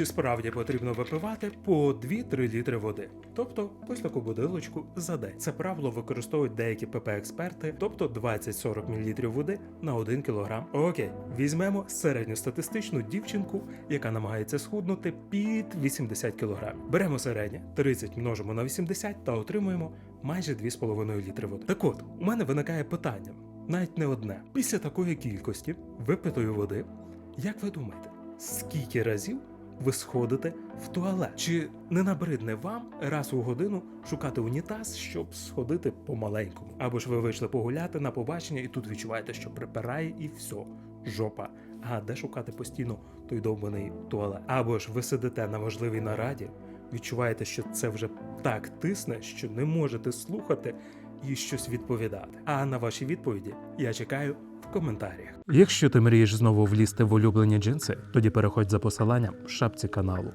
чи справді потрібно випивати по 2-3 літри води, тобто ось таку будилочку за день. Це правило використовують деякі ПП-експерти, тобто 20-40 мл води на 1 кг. Окей, візьмемо середньостатистичну дівчинку, яка намагається схуднути під 80 кг. Беремо середнє, 30 множимо на 80 та отримуємо майже 2,5 літри води. Так от, у мене виникає питання, навіть не одне. Після такої кількості випитої води, як ви думаєте, скільки разів ви сходите в туалет? Чи не набридне вам раз у годину шукати унітаз, щоб сходити по-маленькому? Або ж ви вийшли погуляти на побачення і тут відчуваєте, що припирає і все, жопа. А де шукати постійно той довбаний туалет? Або ж ви сидите на важливій нараді, відчуваєте, що це вже так тисне, що не можете слухати і щось відповідати. А на ваші відповіді я чекаю в коментарях. Якщо ти мрієш знову влізти в улюблені джинси, тоді переходь за посиланням в шапці каналу.